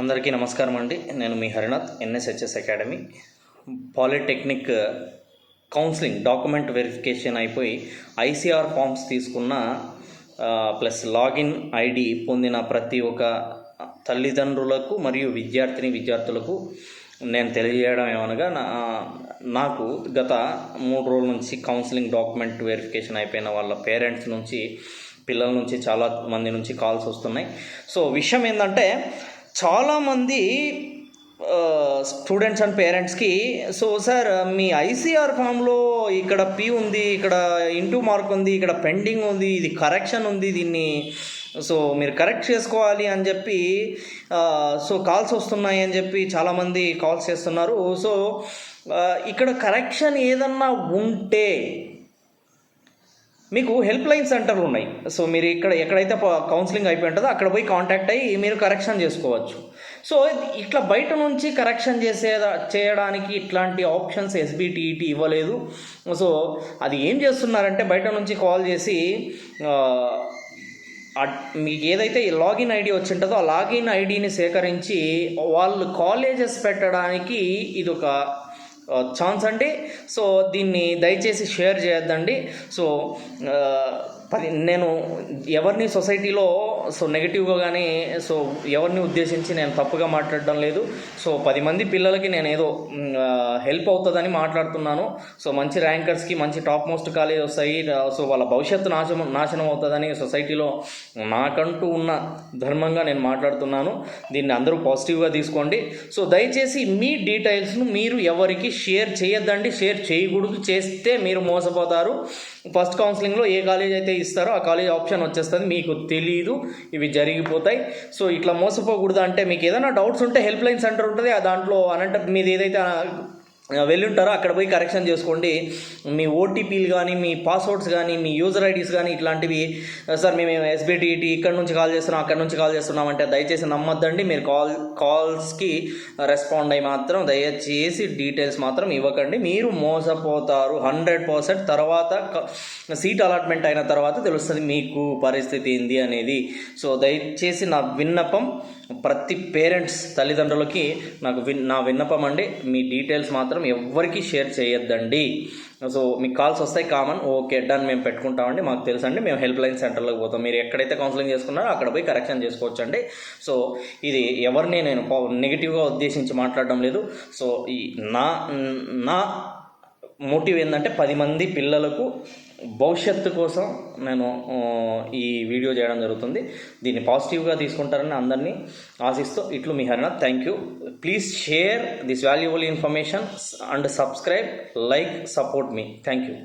అందరికీ నమస్కారం అండి. నేను మీ Harinath NSHS academy. Polytechnic counselling document verification అయిపోయి ఐసీఆర్ ఫామ్స్ తీసుకున్న ప్లస్ లాగిన్ ఐడి పొందిన ప్రతి ఒక్క తల్లిదండ్రులకు మరియు విద్యార్థిని విద్యార్థులకు నేను తెలియజేయడం ఏమనగా నా నాకు గత మూడు రోజుల నుంచి కౌన్సిలింగ్ డాక్యుమెంట్ వెరిఫికేషన్ అయిపోయిన వాళ్ళ పేరెంట్స్ నుంచి పిల్లల నుంచి చాలా మంది నుంచి కాల్స్ వస్తున్నాయి. సో విషయం ఏంటంటే చాలామంది స్టూడెంట్స్ అండ్ పేరెంట్స్కి సో సార్ మీ ఐసీఆర్ ఫామ్లో ఇక్కడ పి ఉంది ఇక్కడ ఇంటూ మార్క్ ఉంది ఇక్కడ పెండింగ్ ఉంది ఇది కరెక్షన్ ఉంది దీన్ని సో మీరు కరెక్ట్ చేసుకోవాలి అని చెప్పి సో కాల్స్ వస్తున్నాయి అని చెప్పి చాలామంది కాల్స్ చేస్తున్నారు. సో ఇక్కడ కరెక్షన్ ఏదన్నా ఉంటే మీకు హెల్ప్ లైన్ సెంటర్లు ఉన్నాయి. సో మీరు ఇక్కడ ఎక్కడైతే కౌన్సిలింగ్ అయిపోయి ఉంటుందో అక్కడ పోయి కాంటాక్ట్ అయ్యి మీరు కరెక్షన్ చేసుకోవచ్చు. సో ఇట్లా బయట నుంచి కరెక్షన్ చేసే చేయడానికి ఇట్లాంటి ఆప్షన్స్ ఎస్బిటిఈటి ఇవ్వలేదు. సో అది ఏం చేస్తున్నారంటే బయట నుంచి కాల్ చేసి మీకు ఏదైతే ఈ లాగిన్ ఐడి వచ్చి ఉంటుందో ఆ లాగిన్ ఐడిని సేకరించి వాళ్ళు కాలేజెస్ పెట్టడానికి ఇది ఒక ఛాన్స్ అండి. సో దీన్ని దయచేసి షేర్ చేయొద్దండి. సో పది నేను ఎవరిని సొసైటీలో సో నెగిటివ్గా కానీ సో ఎవరిని ఉద్దేశించి నేను తప్పుగా మాట్లాడడం లేదు. సో పది మంది పిల్లలకి నేను ఏదో హెల్ప్ అవుతుందని మాట్లాడుతున్నాను. సో మంచి ర్యాంకర్స్కి మంచి టాప్ మోస్ట్ కాలేజ్ వస్తాయి. సో వాళ్ళ భవిష్యత్తు నాశనం నాశనం అవుతుందని సొసైటీలో నాకంటూ ఉన్న ధర్మంగా నేను మాట్లాడుతున్నాను. దీన్ని అందరూ పాజిటివ్గా తీసుకోండి. సో దయచేసి మీ డీటెయిల్స్ను మీరు ఎవరికి షేర్ చేయొద్దండి. షేర్ చేయకూడదు. చేస్తే మీరు మోసపోతారు. ఫస్ట్ కౌన్సిలింగ్లో ఏ కాలేజ్ అయితే ఇస్తారో ఆ కాలేజ్ ఆప్షన్ వచ్చేస్తుంది. మీకు తెలియదు ఇవి జరిగిపోతాయి. సో ఇట్లా మోసపోకూడదు అంటే మీకు ఏదైనా డౌట్స్ ఉంటే హెల్ప్ లైన్ సెంటర్ ఉంటుంది. ఆ దాంట్లో అనంటే మీది ఏదైతే వెళ్ళుంటారో వెళ్ళి అక్కడ పోయి కరెక్షన్ చేసుకోండి. మీ ఓటీపీలు కానీ మీ పాస్వర్డ్స్ కానీ మీ యూజర్ ఐడీస్ కానీ ఇట్లాంటివి సార్ మేము ఎస్బీటీఈటీ ఇక్కడ నుంచి కాల్ చేస్తున్నాం అక్కడ నుంచి కాల్ చేస్తున్నాం అంటే దయచేసి నమ్మొద్దండి. మీరు కాల్ కాల్స్కి రెస్పాండ్ అయ్యి మాత్రం దయచేసి డీటెయిల్స్ మాత్రం ఇవ్వకండి. మీరు మోసపోతారు హండ్రెడ్ పర్సెంట్ తర్వాత సీట్ అలాట్మెంట్ అయిన తర్వాత తెలుస్తుంది మీకు పరిస్థితి ఏంది అనేది. సో దయచేసి నా విన్నపం ప్రతి పేరెంట్స్ తల్లిదండ్రులకి నాకు విన్ నా విన్నపం అండి మీ డీటెయిల్స్ మాత్రం ఎవ్వరికి షేర్ చేయొద్దండి. సో మీకు కాల్స్ వస్తాయి కామన్ ఓకే డన్ మేము పెట్టుకుంటామండి మాకు తెలుసండి మేము హెల్ప్ లైన్ సెంటర్లోకి పోతాం. మీరు ఎక్కడైతే కౌన్సిలింగ్ చేసుకున్నారో అక్కడ పోయి కరెక్షన్ చేసుకోవచ్చండి. సో ఇది ఎవరిని నేను నెగిటివ్గా ఉద్దేశించి మాట్లాడడం లేదు. సో ఈ నా నా మోటివ్ ఏంటంటే పది మంది పిల్లలకు భవిష్యత్తు కోసం నేను ఈ వీడియో చేయడం జరుగుతుంది. దీన్ని పాజిటివ్గా తీసుకుంటారని అందరినీ ఆశిస్తూ ఇట్లు మీ Harinath. Thank you please share this valuable information and subscribe like support me thank you